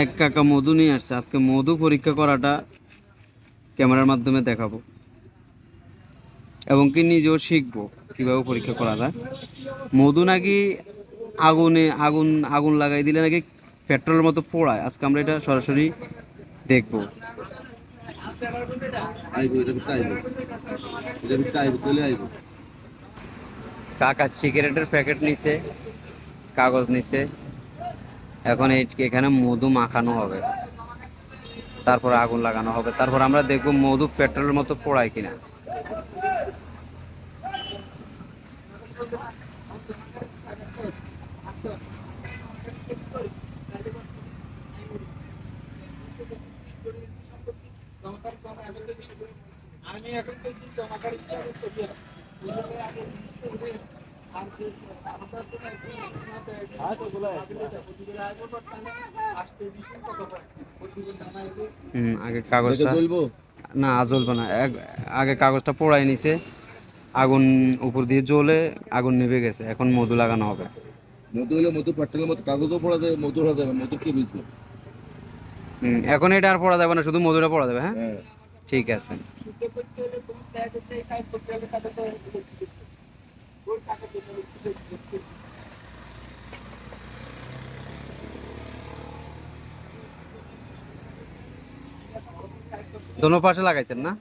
এক কাকা মধু নিয়ে আসছে। আজকে মধু পরীক্ষা করাটা ক্যামেরার মাধ্যমে দেখাবো। এবং কি নিজেও শিখব কীভাবে পরীক্ষা করা যায়। মধু নাকি আগুনে আগুন আগুন লাগাই দিলে নাকি পেট্রোলের মতো পোড়ায়। আজকে আমরা এটা সরাসরি দেখব। কাকা সিগারেটের প্যাকেট নিছে কাগজ নিছে। এখন এই এখানে মধু মাখানো হবে। তারপর আগুন লাগানো হবে। তারপর আমরা দেখব মধু পেট্রোলের মতো পোড়ায় কিনা। আমি এখন আগে কাগজটা না জ্বলবে না। এক- আগে কাগজটা পোড়াই নিছে আগুন উপর দিয়ে জ্বলে আগুন নিভে গেছে। এখন মধু লাগানো হবে। মধু হলে মধু মতো কাগজও পড়া যাবে মধু পড়া যাবে মধু কি বুঝব? এখন এটা আর পড়া যাবে না শুধু মধুটা পড়া যাবে হ্যাঁ? হ্যাঁ। ঠিক আছে। ওই টাকা দোনো পাশে লাগাইছেন না?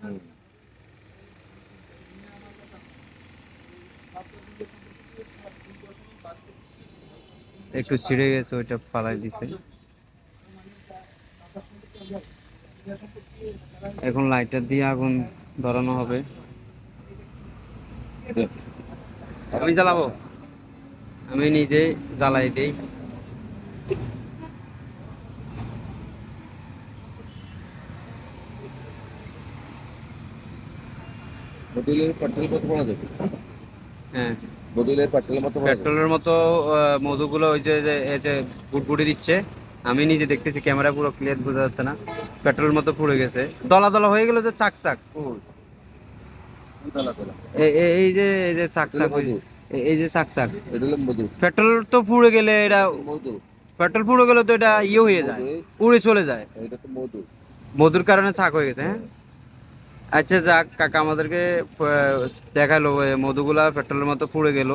একটু ছিঁড়ে গেছে ওইটা পালাই দিছে। এখন লাইটার দিয়ে আগুন ধরানো হবে। আমি জ্বালাবো। আমি নিজে জ্বালাই দিই। মতো পড়া যাবে হ্যাঁ। পেট্রোলের মতো পেট্রোলের মতো আহ, মধুগুলো ওই যে এই দিচ্ছে। আমি নিজে দেখতেছি ক্যামেরা পুরো ক্লিয়ার বোঝা যাচ্ছে না। পেট্রোলের মতো পুড়ে গেছে। দলা দলা হয়ে গেল যে চাক চাক ওই। ওই তলা তলা। এ- এ- এই যে এই যে চাক চাক। এই যে চাক চাক। পেট্রোল তো পুড়ে গেলে এটা পেট্রোল পুড়ে গেলে তো এটা ইয়ে হয়ে যায় উড়ে চলে যায়। মধুর কারণে ছাক হয়ে গেছে হ্যাঁ? আচ্ছা যাক কাকা আমাদেরকে দেখাল মধুগুলা পেট্রোলের মতো পুড়ে গেল।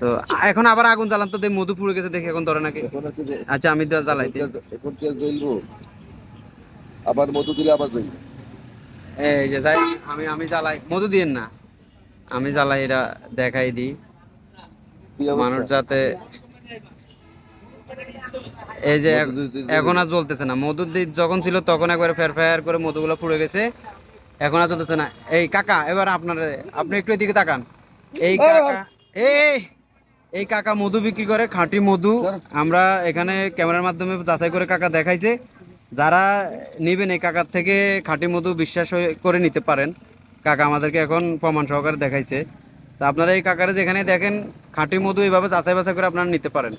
তো এখন আবার আগুন জ্বালান তো মধু পুড়ে গেছে দেখি এখন ধরে নাকি। আচ্ছা আমি তো জ্বালাই এখন কি জ্বলবো? আবার মধু দিলে আবার জ্বলবে। এই যে যাই আমি আমি জ্বালাই। মধু দিয়েন না। আমি জ্বালাই এটা দেখাই দিই। মানুষ যাতে এই যে এখন আর জ্বলতেছে না। মধুর দিক যখন ছিল তখন একবারে ফের ফের করে মধুগুলো পুড়ে গেছে। এখন আর চলতেছে না। এই কাকা এবার আপনার আপনি একটু এদিকে তাকান। এই কাকা এই এই কাকা মধু বিক্রি করে খাঁটি মধু আমরা এখানে ক্যামেরার মাধ্যমে যাচাই করে কাকা দেখাইছে। যারা নেবেন এই কাকার থেকে খাঁটি মধু বিশ্বাস করে নিতে পারেন। কাকা আমাদেরকে এখন প্রমাণ সহকারে দেখাইছে। তা আপনারা এই কাকারে যেখানে দেখেন, খাঁটি মধু এইভাবে যাচাই বাছাই করে আপনারা নিতে পারেন।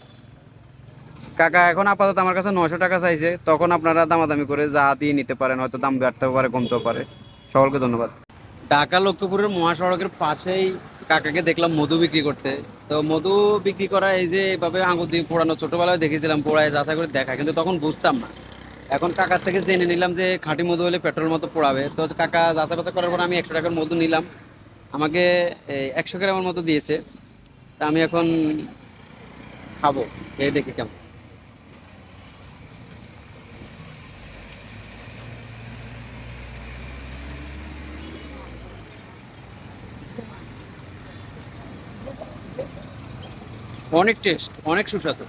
কাকা এখন আপাতত আমার কাছে নশো টাকা চাইছে। তখন আপনারা দামাদামি করে যা দিয়ে নিতে পারেন, হয়তো দাম বাড়তেও পারে, কমতেও পারে। সকলকে ধন্যবাদ। ঢাকা লক্ষ্মীপুরের মহাসড়কের পাশেই কাকাকে দেখলাম মধু বিক্রি করতে। তো মধু বিক্রি করা এই যে এভাবে আঙুর দিয়ে পোড়ানো, ছোটবেলায় দেখেছিলাম, পোড়ায় যাচাই করে দেখা, কিন্তু তখন বুঝতাম না। এখন কাকার থেকে জেনে নিলাম যে খাঁটি মধু হলে পেট্রোল মতো পোড়াবে। তো কাকা যাচাই বাছাই করার পর আমি একশো টাকার মধু নিলাম। আমাকে একশো গ্রামের মতো দিয়েছে। তা আমি এখন খাব, খেয়ে দেখি কেমন। অনেক টেস্ট, অনেক সুস্বাদু।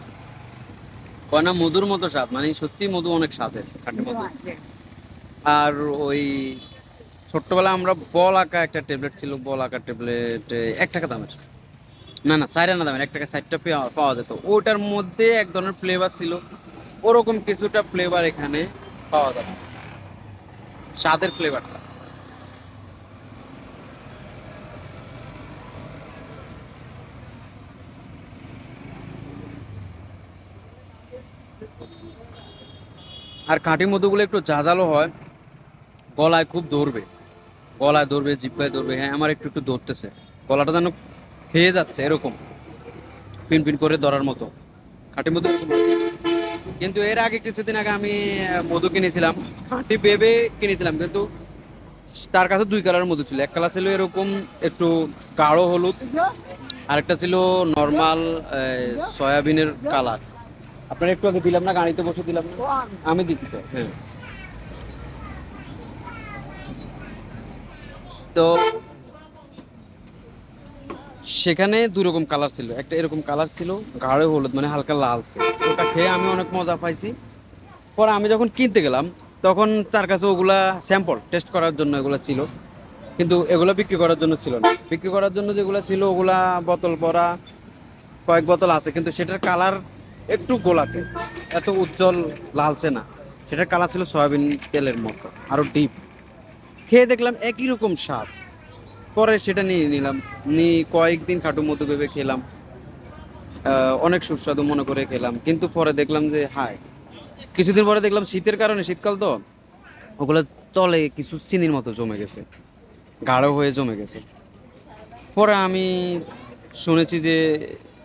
কয় না, মধুর মতো স্বাদ মানে সত্যি মধু অনেক স্বাদের মধু। আর ওই ছোট্টবেলা আমরা বল আঁকা একটা ট্যাবলেট ছিল, বল আঁকা ট্যাবলেট এক টাকা দামের। না না সাইড আনা দামের, এক টাকা সাইডটা পাওয়া যেত। ওটার মধ্যে এক ধরনের ফ্লেভার ছিল। ওরকম কিছুটা ফ্লেভার এখানে পাওয়া যাচ্ছে। স্বাদের ফ্লেভারটা আর খাঁটি মধুগুলো একটু ঝাঁঝালো হয়। গলায় খুব ধরবে। গলায় ধরবে, জিব্বায় ধরবে হ্যাঁ আমার একটু একটু ধরতেছে। গলাটা যেন খেয়ে যাচ্ছে এরকম পিন পিন করে ধরার মতো। খাঁটি মধু কিন্তু এর আগে কিছুদিন আগে আমি মধু কিনেছিলাম। খাঁটি ভেবে কিনেছিলাম, কিন্তু তার কাছে দুই কালারের মধু ছিল। এক কালার ছিল এরকম একটু গাঢ় হলুদ, আরেকটা ছিল নর্মাল সয়াবিনের কালার। আপনার একটু আগে দিলাম না গাড়িতে বসে দিলাম না? আমি দিচ্ছি তো হ্যাঁ। তো সেখানে দুই রকম কালার ছিল। একটা এরকম কালার ছিল গাঢ় হলুদ মানে হালকা লালচে ওটা খেয়ে আমি অনেক মজা পাইছি। পরে আমি যখন কিনতে গেলাম তখন তার কাছে ওগুলা স্যাম্পল টেস্ট করার জন্য এগুলো ছিল। কিন্তু এগুলো বিক্রি করার জন্য ছিল না। বিক্রি করার জন্য যেগুলো ছিল ওগুলা বোতল পরা কয়েক বোতল আছে কিন্তু সেটার কালার একটু গোলাপে এত উজ্জ্বল লালচে না। সেটার কালার ছিল সয়াবিন তেলের মতো আরও ডিপ খেয়ে দেখলাম একই রকম স্বাদ। পরে সেটা নিয়ে নিলাম। নিয়ে কয়েকদিন খাটু মতো ভেবে খেলাম। অনেক সুস্বাদু মনে করে খেলাম। কিন্তু পরে দেখলাম যে, হায়। কিছুদিন পরে দেখলাম শীতের কারণে, শীতকাল তো, ওগুলো তলে কিছু চিনির মতো জমে গেছে। গাঢ় হয়ে জমে গেছে। পরে আমি শুনেছি যে,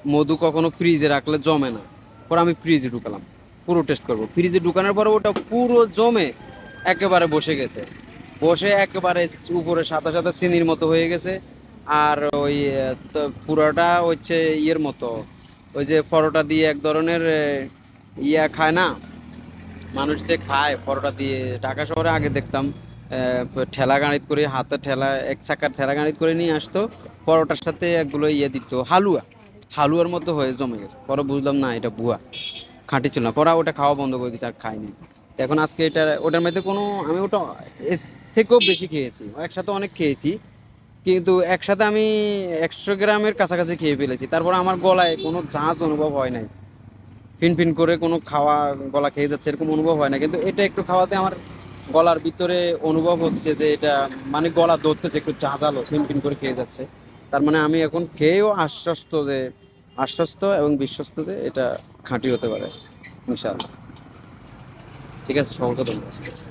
মধু কখনো ফ্রিজে রাখলে জমে না। পরে আমি ফ্রিজে ঢুকালাম। পুরো টেস্ট করব। ফ্রিজে ঢুকানোর পরে ওটা পুরো জমে একেবারে বসে গেছে। বসে একেবারে উপরে সাদা সাদা চিনির মতো হয়ে গেছে। আর ওই পুরোটা হচ্ছে ইয়ের মতো। ওই যে পরোটা দিয়ে এক ধরনের ইয়া খায় না? মানুষ যে খায় পরোটা দিয়ে। ঢাকা শহরে আগে দেখতাম ঠেলা গাড়িত করে, হাতে ঠেলা, এক চাকার ঠেলা গাড়িত করে নিয়ে আসতো। পরোটার সাথে একগুলো ইয়ে দিত, হালুয়া। হালুয়ার মতো হয়ে জমে গেছে। পরে বুঝলাম, না, এটা বুয়া। খাঁটি ছিল না। পরে ওটা খাওয়া বন্ধ করে দিয়েছে, আর খাইনি। এখন আজকে এটা, ওটার মধ্যে কোনো, আমি ওটা এর থেকেও বেশি খেয়েছি। একসাথে অনেক খেয়েছি। কিন্তু একসাথে আমি একশো গ্রামের কাছাকাছি খেয়ে ফেলেছি। তারপর আমার গলায় কোনো ঝাঁজ অনুভব হয় নাই। ফিন ফিন করে কোনো খাওয়া, গলা খেয়ে যাচ্ছে এরকম অনুভব হয় না কিন্তু এটা একটু খাওয়াতে আমার গলার ভিতরে অনুভব হচ্ছে যে এটা মানে গলা ধরতেছে, একটু ঝাঁঝালো ফিন ফিন করে খেয়ে যাচ্ছে। তার মানে আমি এখন খেয়েও আশ্বস্ত যে, আশ্বস্ত এবং বিশ্বস্ত যে এটা খাঁটি হতে পারে, ইনশাআল্লাহ। ঠিক আছে, সকলকে ধন্যবাদ।